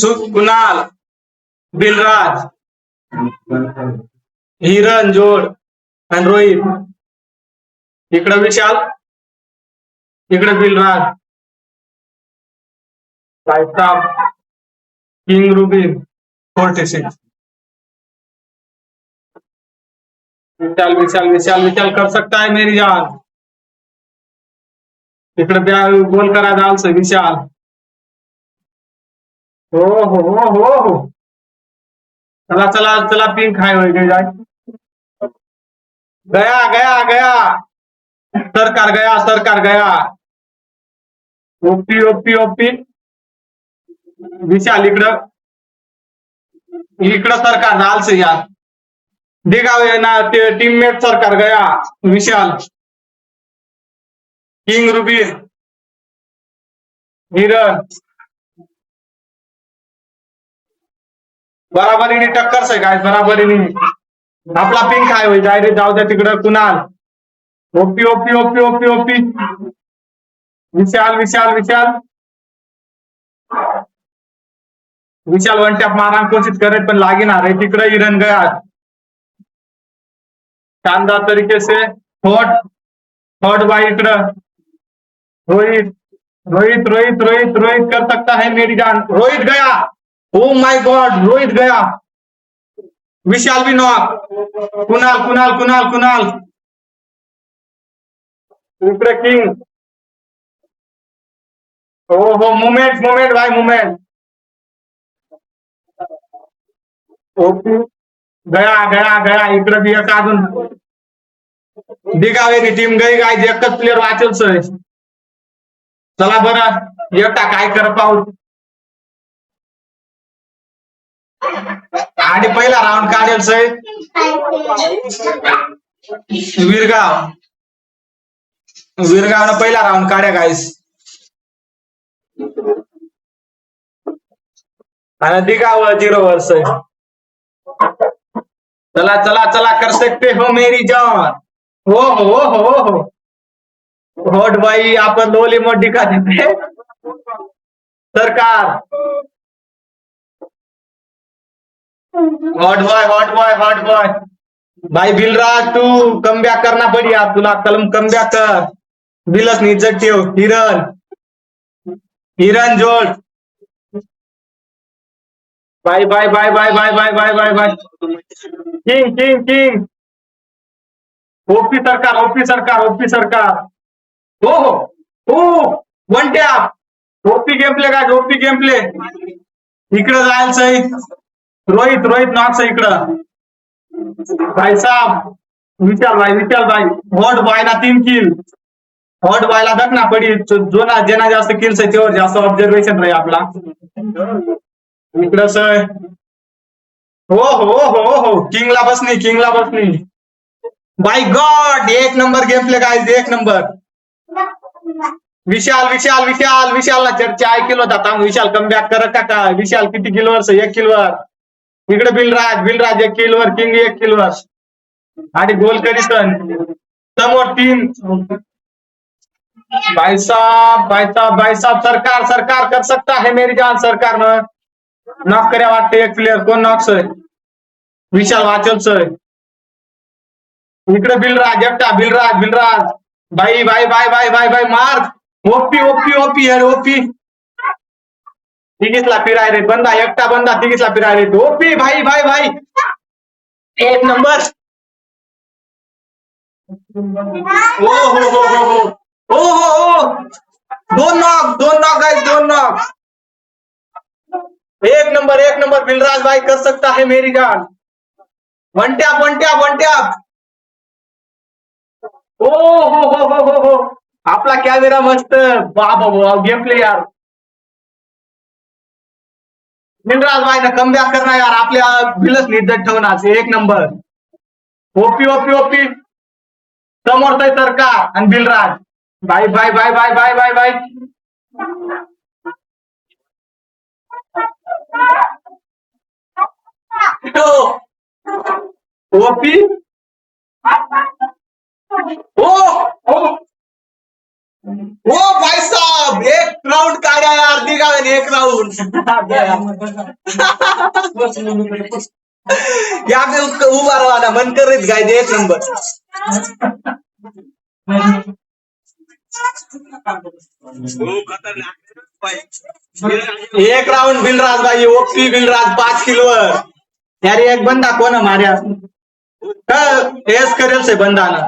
सु कुणाल बिलराज हिरण जोड आणि रोहित इकडं विशाल, इकडं बिलराज। साहेब king Rubin, forty six. Vishal Vishal Vishal Vishal कर सकता है मेरी जान। इकडे ब्या गोल करा विशाल। हो हो हो. हो हो चला चला चला पिंक हाय होय जाय गया गया गया. सरकार गया सरकार गया. OP OP OP. विशाल इकडं. इकडं सरकार झालंच यार. देगाव ना ते टीममेट सरकार गया विशाल. किंग रुबीर हिरण बराबरीने टक्कर से काय बराबरीने. आपला पिंक होय, जाय रे, जाऊ द्या तिकडं, Kunal? OP OP OP OP OP. Vishal Vishal Vishal. Vishal one tap मारा कोशिश करत पण लागेना रे. तिकडे हिरण गया शानदार तरीके से. थॉट थॉट बाई इकडं. रोहित रोहित रोहित रोहित रोहित कर सकता है मेरी जान. रोहित गया. ओ माय गॉड रोहित गया। विशाल बी नॉक कुणाल कुणाल कुणाल कुणाल? इकडे किंग। हो हो मुमेंट मुमेंट भाई मुमेंट। ओके। गया गया गया इकडे बी एक अजून। दिगावेरी टीम गई गाय एकच प्लेअर वाचेल सर चला बरं एकटा काय कर पाहू आणि पहिला राऊंड काढेल सय विरगाव. विरगावनं पहिला राऊंड काढ्या गाईस आणि दिगाव झिरो वर सय चला चला चला कर सकते हो मेरी जान. हो हो हो हो. हो. होट बाई आपण लोली मोठ का देते? Sarkar. Hot boy hot boy hot boy भाई बिलराज तू कम बॅक करना पडी आप तुला कलम कम बॅक कर. बिलस इज्जत ठेव. हिरण हिरण जोड. Bye bye bye bye bye bye bye bye bye. King king king OP Sarkar OP Sarkar OP Sarkar हो हो. One tap OP game play काय ओपी गेम प्ले इकडे जायला सई. रोहित रोहित नॉक्स इकडं. भाई साहेब विशाल भाई विशाल भाई. हॉट बायला ना तीन किल हॉट बायला बघ ना पडी. जो ना जेना जास्त किल्स आहे त्यावर जास्त ऑब्झर्वेशन राहील आपला. इकडं सर. हो हो हो हो. किंगला बसनी किंगला बसनी. बाय गॉड एक नंबर गेम प्ले काय एक नंबर. विशाल विशाल विशाल. विशालला चर्चा ऐकलं होता विशाल कम बॅक करत का का विशाल किती किलोवर एक किलोवर इकडे बिलराज बिलराज एक किलवर किंग एक किलवर आणि गोल सण समोर तीन. भाई साहब भाई सरकार सरकार कर सकता है मेरी जान सरकार न नॉक करा वाटते एक प्लेयर कोण नॉक सर विशाल वाचल सर इकडे बिलराज एकटा. बिलराज बिलराज. बाई बाई बाई बाई बाई बाई. Mark OP OP OP OP. तिघीसला फिराय रे बंदा एकटा बंदा तिघीसला फिराय रे ओपी भाई भाई भाई. एक नंबर. ओ हो हो हो हो. हो हो हो. दोन नॉक दोन नॉक आहे दोन नॉक एक नंबर एक नंबर. बिलराज भाई कर सकता है मेरी जान वन टॅप वन वन ओ हो हो हो हो हो. आपला कॅमेरा मस्त. बाबा गेम प्ले यार. मिनराज भाई ना कम बॅक करणार यार. आपल्या बिलच निर्जत ठेवणार एक नंबर ओपी ओपी ओपी. समोर तर सरकार आणि Bilraj. Bye bye bye bye bye bye bye. हो. ओपी ओ ओ ओ भाई साहब एक राउंड काढ्या यार दिघावे एक राऊंड या पे उसको उभा रवाना मन कर रही गाय एक नंबर। एक राऊंड बिलराज भाई ओपी बिलराज पाच किलोवर यार एक बंदा कोण आहे मार्या हेच करेल से बंदा ना।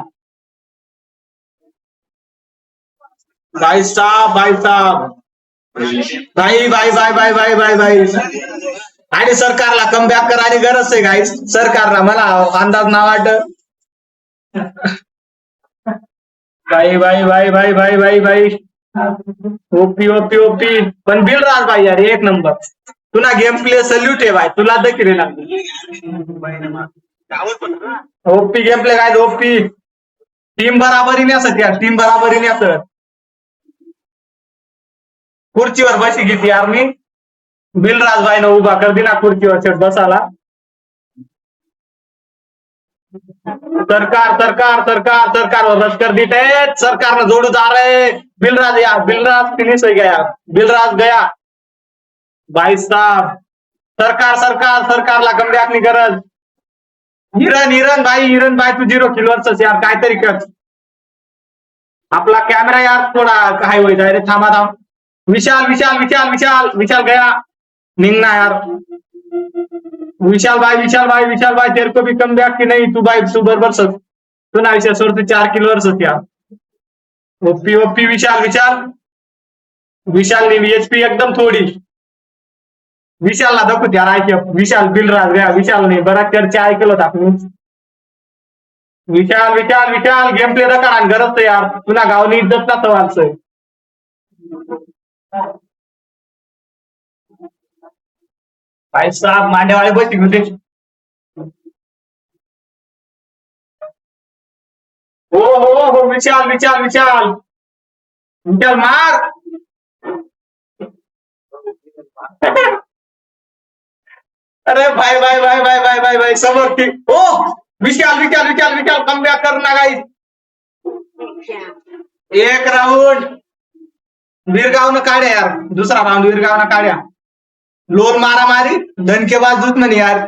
भाई साहब भाई साहब। नाही bye bye bye bye bye bye आणि सरकारला कम बॅक करायची गरज आहे गाई सरकारला मला अंदाज ना वाट बाई bye bye bye bye bye भाई ओपी ओपी ओपी पण बिल राज भाई यार एक नंबर तुला गेम प्ले सल्यूट आहे बाय तुला देखील ओपी गेम प्ले काय ओपी टीम बराबरीने असत यार टीम बराबरीने असत खुर्चीवर बशी घेतली यार मी बिलराजबाईनं उभा कर दिना खुर्चीवर सेट बसाला. सरकार सरकार सरकार सरकारवर लष्कर कर है सरकारनं जोडू जा रहे बिलराज या बिलराज फिनिश हो गया. बिलराज गया. भाई साहब सरकार सरकार सरकारला कम बॅकनी गरज. हिरण हिरण भाई हिरण भाई तू झिरो किलोवरच यार काहीतरी कर. आपला कॅमेरा यार थोडा काय होईल रे. थांबा थांब. विशाल विशाल विशाल विशाल विशाल गया। निंगना यार विशाल भाई विशाल भाई विशाल भाई तेरे को भी कम बैक की नहीं तू भाई तू बरबर सर तू ना विशाल सोड तू चार सक यार. OP OP Vishal Vishal. विशाल ने वीएचपी एकदम थोडी. विशालला दाखवत यार ऐक विशाल बिलराज गया. विशाल नाही बराच चर्चा ऐकलं होतं आपण विशाल विशाल विशाल गेम प्ले करा आणि गरज तर यार. तुला गावनी इज्जत ना तवालचं भाई साहब मांडेवाळे बस होते. हो हो हो विशाल विशाल विशाल. विशाल मार. अरे भाई भाई भाई भाई भाई भाई भाई समोर ती. हो विशाल विशाल विशाल विशाल कम बॅक कर ना गाई एक राऊंड वीरगावनं काढ्या यार. दुसरा राऊंड वीरगावनं काढ्या. लोन मारा मारी धनकेबाज दुश्मन यार.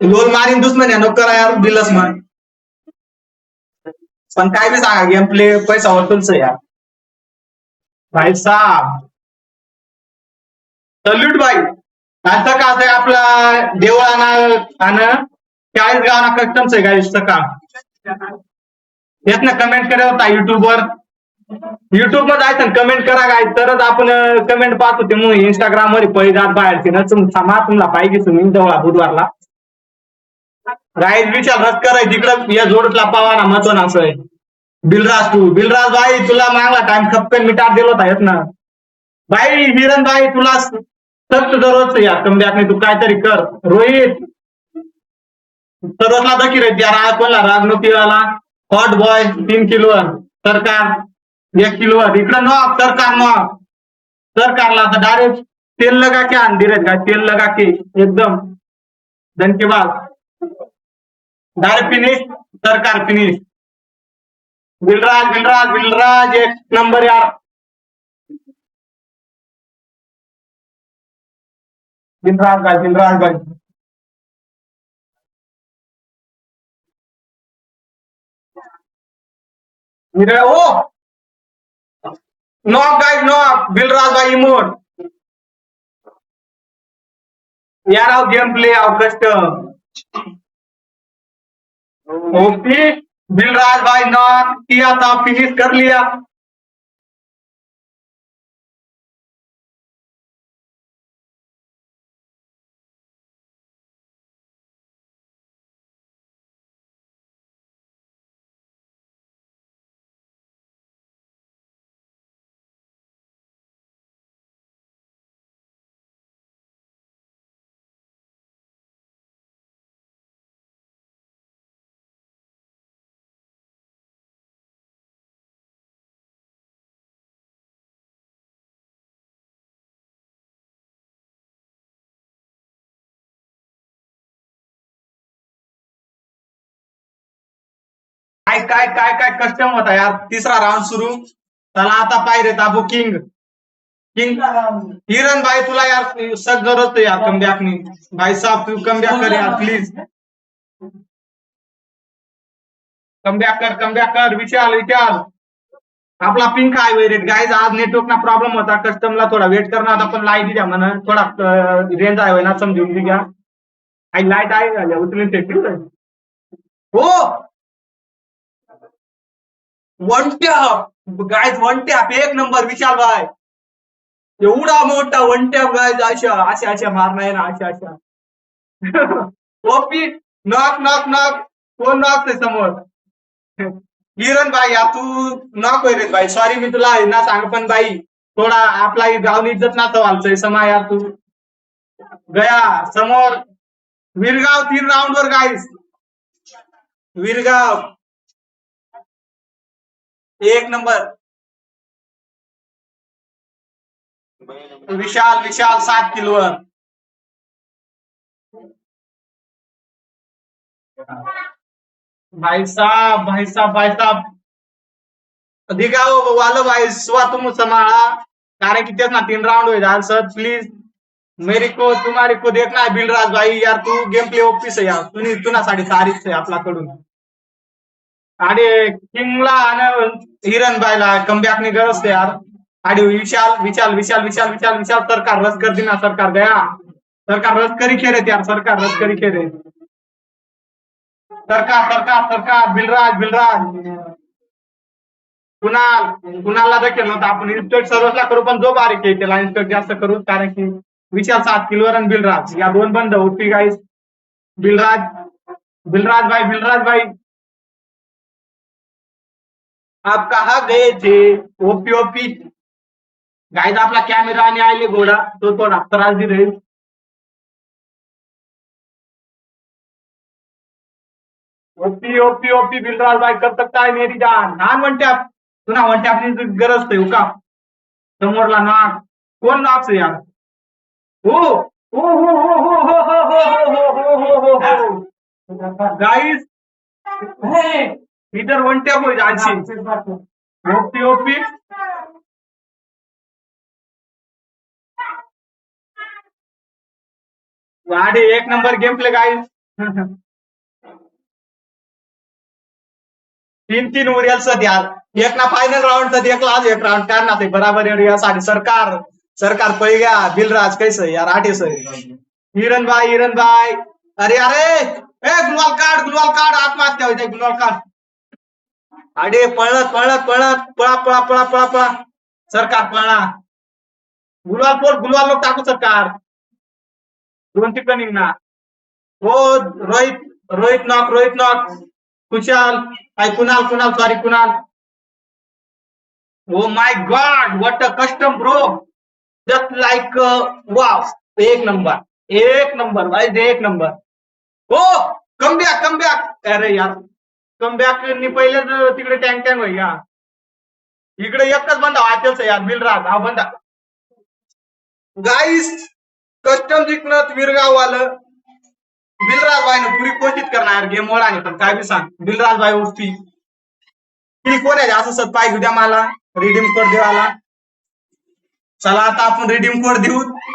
लोन मारीन दुश्मन या नको करा यार दिलस मग पण काय बी सांगा गेम प्ले पैसा वसूलच यार. भाई साहब सल्यूट भाई. आता का आता आपला देवळाना आणि चाळीस गावना कस्टम्स आहे गाईचं काम ना कमेंट करा होता युट्यूबवर युट्यूबमध्ये जायचं कमेंट करा काय. तरच आपण कमेंट पाहतो ते. मग इंस्टाग्राम वर पहिली जात बाहेरची. ना मा तुम्हाला पाहिजे तुम्ही जवळ बुधवारला. राईस विचार रस कराय तिकडं या जोडतला पावाना महत्त्व असं आहे. बिलराज तू. बिलराज बाई तुला मागला टाइम खपकन मिटार दिला होता येत ना. भाई हिरण बाई तुला सक्त दररोज या नाही तू काहीतरी कर. रोहित. सर्वचला दखी रे त्या राग कोणला राग नको आला हॉट बॉय तीन किलो सरकार. एक किलोवर इकडं नॉक सरकार सर कारला आता डायरेक्ट. तेल लगा के आण दिलेत काय? तेल लगा के एकदम. धन्यवाद direct finish Sarkar finish Bilraj Bilraj Bilraj एक नंबर यार. बिलराज भाई बिलराज भाई ओ! नॉक गाइस नॉक बिलराज भाई इमोट यार आव गेम प्ले आव कस्टम ओके बिलराज भाई नॉक किया था फिनिश कर लिया काय काय काय काय कस्टम होता यार. तिसरा राऊंड सुरू. चला आता पायरे ताबू किंग किंग हिरण भाई तुला यार सग है. यार कम बैक भाई साहब तू कम बैक कर यार प्लीज कम बैक कर कम बैक कर. विशाल विशाल. आपला पिंक हायवे रेट गाईज आज नेटवर्क ना प्रॉब्लेम होता. कस्टमला थोडा वेट करणार होता पण लाइट द्या म्हणा. थोडा रेंज आहे ना समजून घ्या. आणि लाइट आहे उचलून हो! One tap guys one tap एक नंबर विशाल भाई. एवढा मोठा वन टॅप गायज अशा अशा अशा मारणार ना अशा अशा. ओपी नॉक नॉक नॉक कोण नॉक समोर? किरण भाई या तू नॉक होय रे भाई. सॉरी मी तुला आहे ना सांग पण बाई थोडा आपला गावनी इज्जत ना व्हायचंय समा यार तू. गया समोर. विरगाव तीन राऊंड वर गाईस विरगाव. एक नंबर. विशाल विशाल सात किलोवर. भाई साहब भाई साहब भाई साहब दिगाओ वालो हो, भाई. स्वा तुम संभाला कारण की तेच ना तीन राउंड होईल. जाए सर प्लीज मेरे को तुम्हारे को देखना है बिलराज भाई. यार तू गेम प्ले ऑफिस आहे यार. तुनी तारीख तारीफ आपला आपल्याकडून. आणि किंगला आणि हिरण बायला कमबॅक गरज आहे यार. आणि विशाल विशाल विशाल विशाल विशाल विशाल सरकार रस कर ना सरकार गया सरकार रस करी खेळत यार सरकार रस करी खेरे सरकार सरकार सरकार बिलराज बिलराज. कुणाल कुणाला देखील नव्हतं आपण इन्स्पेक्ट सर्वसला करू पण जो बारीक आहे त्याला इन्स्पेक्ट जास्त करू कारण की विशाल सात किलोवर आणि बिलराज. या दोन बंद ओपी गाईस बिलराज बिलराज भाई बिलराज भाई आप कहा गए थे ओपी ओपी गाईज आपला कॅमेरा आणि आले घोडा तो थोडा त्रास दे रहे ओपी ओपी ओपी बिलराज भाई कब तक आहे मेरी जान नान म्हणते आप तुला म्हणते आपली गरज आहे का समोरला नाक कोण नाक यार हो हो हो हो हो हो हो हो हो हो हो हो गाईस इधर वन टॅप होईल आणखी ओपी ओपी. वाडे एक नंबर गेम प्ले गाईस तीन तीन उरियल सध्या. एक ना फायनल राउंड तर एक लाज एक राउंड करणार ते बराबर यासाठी सरकार सरकार पै गया दिलराज कैस? यार आठे सर. हिरण भाई हिरण भाई अरे अरे! ए गुलवाल काढ गुलवाल काढ. आत्महत्या होते गुलवाल काढ. अरे पळत पळत पळत पळा पळा पळा पळा पळा. सरकार पळा. गुलवाल पोल गुलवाल लोक टाकू सरकार. दोन तिकडे निघणार. हो Rohit Rohit knock Rohit knock Kushal I Kunal Kunal sorry Kunal. Oh my god what a custom bro just like wow एक नंबर एक नंबर भाई एक नंबर हो कम बॅक कम बॅक अरे यार. कम बॅक नी पहिलेच तिकडे टँक टँक होई या. इकडे एकच बंदा वाटेल यार बिलराज हा बंदा. गाईस कस्टम जिंकणं विरगाव आलं बिलराज भाईनं पुरी कोशिश करणार गेम आणि पण काय बी सांग. बिलराज बाई उठती. ती कोण आहे? असं सत पाय घेऊ द्या मला. रिडीम कोड देवाला. चला आता आपण रिडीम कोड देऊ.